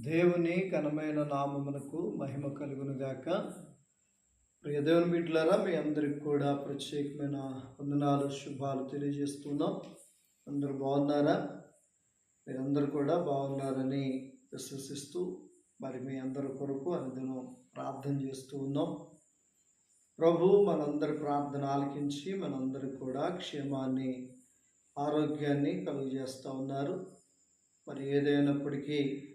దేవుని ఘనమైన నామమునకు మహిమ కలుగునుగాక. ప్రియ దేవుని బిడ్డలారా మీ అందరికి కూడా ప్రత్యేకమైన వందనాలు శుభాలు తెలియజేస్తున్నాం. అందరూ బాగున్నారా? మీరందరూ కూడా బాగున్నారని విశ్వసిస్తూ మరి మీ అందరి కొరకు అనుదినం ప్రార్థన చేస్తూ ఉన్నాం. ప్రభు మనందరి ప్రార్థన ఆలకించి మనందరికి కూడా క్షేమాన్ని ఆరోగ్యాన్ని కలుగజేస్తూ ఉన్నారు. మరి ఏదైనప్పటికీ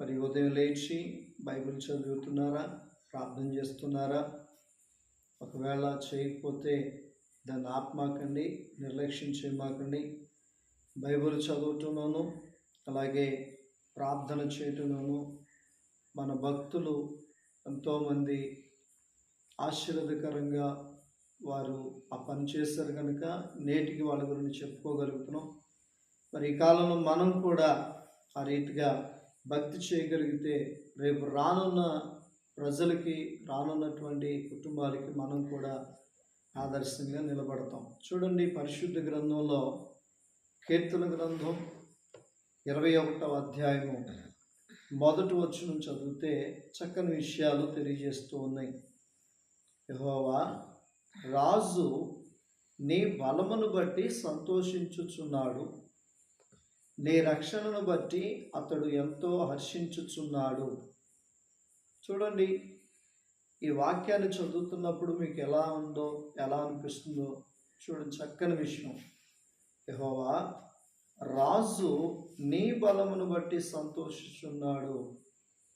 మరి ఉదయం లేచి బైబిల్ చదువుతున్నారా? ప్రార్థన చేస్తున్నారా? ఒకవేళ చేయకపోతే దాన్ని ఆపమాకండి నిర్లక్ష్యం చేయమాకండి. బైబిల్ చదువుతున్నాను అలాగే ప్రార్థన చేయటంలోను మన భక్తులు ఎంతోమంది ఆశీర్వదకరంగా వారు ఆ పని చేశారు కనుక నేటికి వాళ్ళ గురించి చెప్పుకోగలుగుతున్నాం. మరి ఈ కాలంలో మనం కూడా ఆ రీతిగా భక్తి చేయగలిగితే రేపు రానున్న ప్రజలకి రానున్నటువంటి కుటుంబాలకి మనం కూడా ఆదర్శంగా నిలబడతాం. చూడండి పరిశుద్ధ గ్రంథంలో కీర్తన గ్రంథం ఇరవై ఒకటవ అధ్యాయము మొదటి వచ్చిన చదివితే చక్కని విషయాలు తెలియజేస్తూ ఉన్నాయి. యహోవా రాజు నీ బలమును బట్టి సంతోషించుచున్నాడు. నీ రక్షణను బట్టి అతడు ఎంతో హర్షించుచున్నాడు. చూడండి ఈ వాక్యాన్ని చదువుతున్నప్పుడు మీకు ఎలా ఉందో ఎలా అనిపిస్తుందో చూడండి చక్కని విషయం. యహోవా రాజు నీ బలమును బట్టి సంతోషిస్తున్నాడు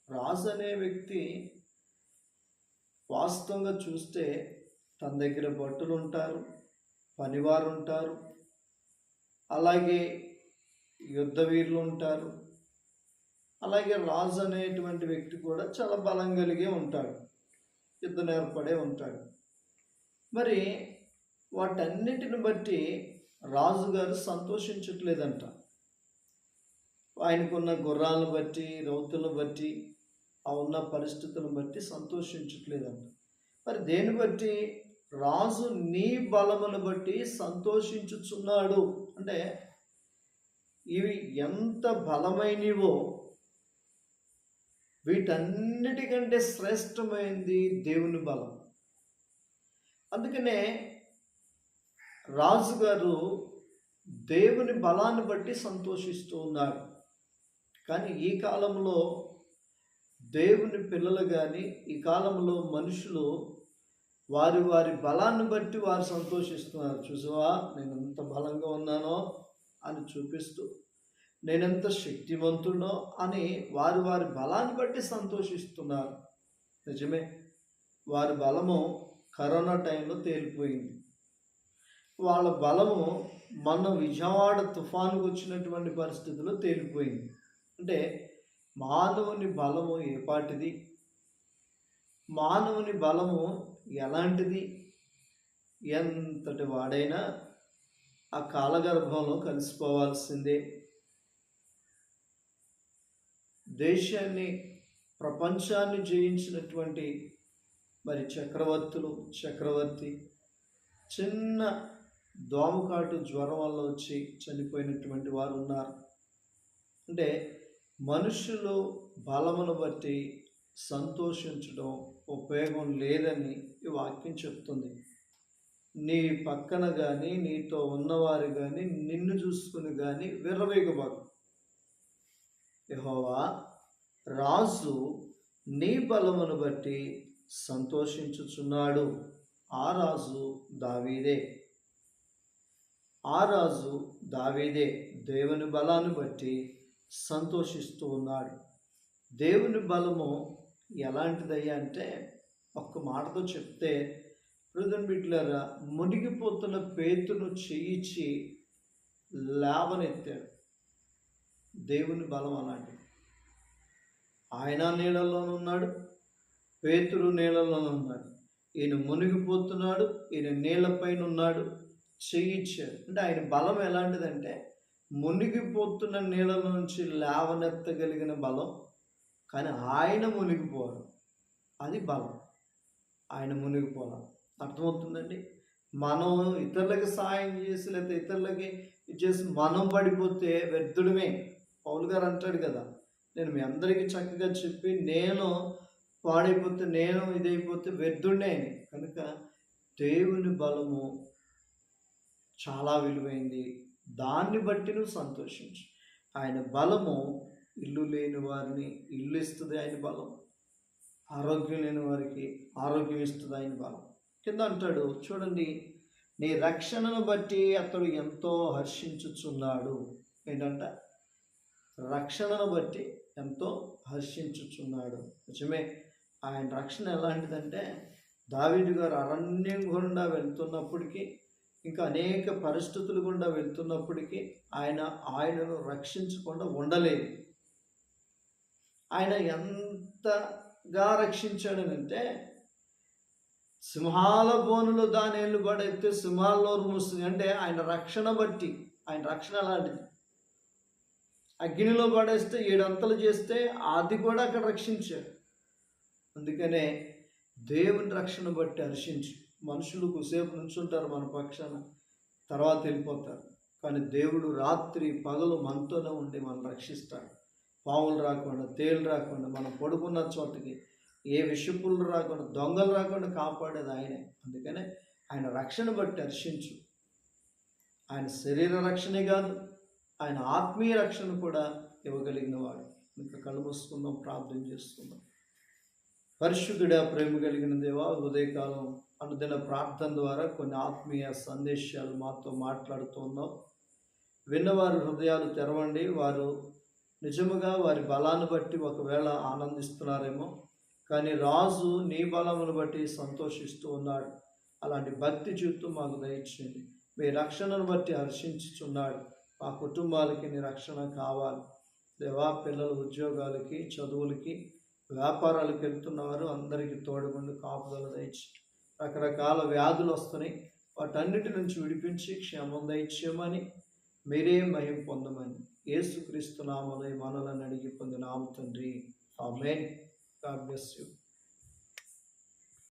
రాజు అనే వ్యక్తి వాస్తవంగా చూస్తే తన దగ్గర భట్టులు ఉంటారు పనివారు ఉంటారు. అలాగే యుద్ధ వీరులు ఉంటారు. అలాగే రాజు అనేటువంటి వ్యక్తి కూడా చాలా బలం కలిగి ఉంటాడు. యుద్ధ నేర్పడే ఉంటాడు. మరి వాటన్నిటిని బట్టి రాజుగారు సంతోషించట్లేదంట. ఆయనకున్న గుర్రాలను బట్టి రౌతులను బట్టి ఆ ఉన్న పరిస్థితులను బట్టి సంతోషించట్లేదంట. మరి దేని బట్టి? రాజు నీ బలమును బట్టి సంతోషించుచున్నాడు. అంటే ఇవి ఎంత బలమైనవో వీటన్నిటికంటే శ్రేష్టమైంది దేవుని బలం. అందుకనే రాజుగారు దేవుని బలాన్ని బట్టి సంతోషిస్తూ ఉన్నారు. కానీ ఈ కాలంలో దేవుని పిల్లలు కానీ ఈ కాలంలో మనుషులు వారి వారి బలాన్ని బట్టి వారు సంతోషిస్తున్నారు. చూసావా? నేను ఎంత బలంగా ఉన్నానో. అని చూపిస్తూ నేనెంత శక్తివంతుడో అని వారి వారి బలాన్ని బట్టి సంతోషిస్తున్నారు. నిజమే వారి బలము కరోనా టైంలో తేలిపోయింది. వాళ్ళ బలము మన విజయవాడ తుఫానుకు వచ్చినటువంటి పరిస్థితుల్లో తేలిపోయింది. అంటే మానవుని బలము ఏపాటిది మానవుని బలము ఎలాంటిది? ఎంతటి వాడైనా ఆ కాలగర్భంలో కలిసిపోవాల్సిందే. దేశాన్ని ప్రపంచాన్ని జయించినటువంటి మరి చక్రవర్తులు చక్రవర్తి చిన్న దోమకాటు జ్వరం వల్ల వచ్చి చనిపోయినటువంటి వారు ఉన్నారు. అంటే మనుషులు బలమును బట్టి సంతోషించడం ఉపయోగం లేదని ఈ వాక్యం చెప్తుంది. నీ పక్కన కానీ నీతో ఉన్నవారు కానీ నిన్ను చూసుకుని కానీ విర్రవేగబాకు. యహోవా రాజు నీ బలమును బట్టి సంతోషించుచున్నాడు. ఆ రాజు దావీదే. ఆ రాజు దావీదే దేవుని బలాన్ని బట్టి సంతోషిస్తూ ఉన్నాడు. దేవుని బలము ఎలాంటిదయ్యా అంటే ఒక్క మాటతో చెప్తే హృదయం బిడ్డలారా మునిగిపోతున్న పేతును చేయించి లేవనెత్తాడు. దేవుని బలం అలాంటిది. ఆయన నీళ్ళలోనే ఉన్నాడు పేతురు నీళ్ళలోనే ఉన్నాడు. ఈయన మునిగిపోతున్నాడు ఈయన నీళ్ళపైన ఉన్నాడు చేయించాడు అంటే ఆయన బలం ఎలాంటిదంటే మునిగిపోతున్న నీళ్ళ నుంచి లేవనెత్తగలిగిన బలం కానీ ఆయన మునిగిపోవడం. అది బలం. ఆయన మునిగిపోవడం. అర్థమవుతుందండి? మనం ఇతరులకి సాయం చేసి లేకపోతే ఇతరులకి ఇది చేసి మనం పడిపోతే వ్యర్థుడమే. పౌలు గారు అంటాడు కదా నేను మీ అందరికీ చక్కగా చెప్పి నేను పాడైపోతే నేను ఇదైపోతే వ్యర్థుడే కనుక దేవుని బలము చాలా విలువైంది. దాన్ని బట్టి నువ్వు సంతోషించు. ఆయన బలము ఇల్లు లేని వారిని ఇల్లు ఇస్తుంది ఆయన బలం. ఆరోగ్యం లేని వారికి ఆరోగ్యం ఇస్తుంది ఆయన బలం. కింద అంటాడు చూడండి నీ రక్షణను బట్టి అతడు ఎంతో హర్షించుచున్నాడు. ఏంటంట? రక్షణను బట్టి ఎంతో హర్షించుచున్నాడు. నిజమే ఆయన రక్షణ ఎలాంటిదంటే దావీదు గారు అరణ్యం గుండా వెళ్తున్నప్పటికీ ఇంకా అనేక పరిస్థితులు గుండా వెళ్తున్నప్పటికీ ఆయన ఆయనను రక్షించకుండా ఉండలేదు. ఆయన ఎంతగా రక్షించాడనంటే సింహాల బోనులు దానేళ్ళు పడైతే సింహాల నోరు మూస్తుంది. అంటే ఆయన రక్షణ బట్టి ఆయన రక్షణ అలాంటిది అగ్నిలో పడేస్తే ఏడంతలు చేస్తే అది కూడా అక్కడ రక్షించాడు. అందుకనే దేవుని రక్షణ బట్టి హర్షించు మనుషులు కుసేపు నుంచుంటారు మన పక్షాన తర్వాత వెళ్ళిపోతారు. కానీ దేవుడు రాత్రి పగలు మనతోనే ఉండి మనం రక్షిస్తాడు. పావులు రాకుండా తేలు రాకుండా మనం పడుకున్న చోటకి ఏ విషపులు రాకుండా దొంగలు రాకుండా కాపాడేది ఆయనే. అందుకనే ఆయన రక్షణ బట్టి హర్షించు. ఆయన శరీర రక్షణే కాదు ఆయన ఆత్మీయ రక్షణ కూడా ఇవ్వగలిగిన వాడు. ఇంకా కళ్ళు మూసుకుందాం ప్రార్థన చేసుకుందాం పరిశుద్ధుడా ప్రేమ కలిగిన దేవా ఉదయకాలం అనుదిన ప్రార్థన ద్వారా కొన్ని ఆత్మీయ సందేశాలు మాతో మాట్లాడుతున్నాం విన్నవారి హృదయాలు తెరవండి. వారు నిజముగా వారి బలాన్ని బట్టి ఒకవేళ ఆనందిస్తున్నారేమో కానీ రాజు నీ బలమును బట్టి సంతోషిస్తూ ఉన్నాడు. అలాంటి భక్తి జీవితం మాకు దయచేయండి. మీ రక్షణను బట్టి హర్షించుచున్నాడు. మా కుటుంబాలకి నీ రక్షణ కావాలి. దేవా పిల్లల ఉద్యోగాలకి చదువులకి వ్యాపారాలకు వెళ్తున్నవారు అందరికీ తోడుగుండి కాపుదల దయచి రకరకాల వ్యాధులు వస్తున్నాయి. వాటన్నిటి నుంచి విడిపించి క్షేమం దయచేయమని మీరే మహిం పొందమని ఏసుక్రీస్తు నామలై మనలను అడిగి పొందిన ఆమె తండ్రి. ఆమెన్. God bless you.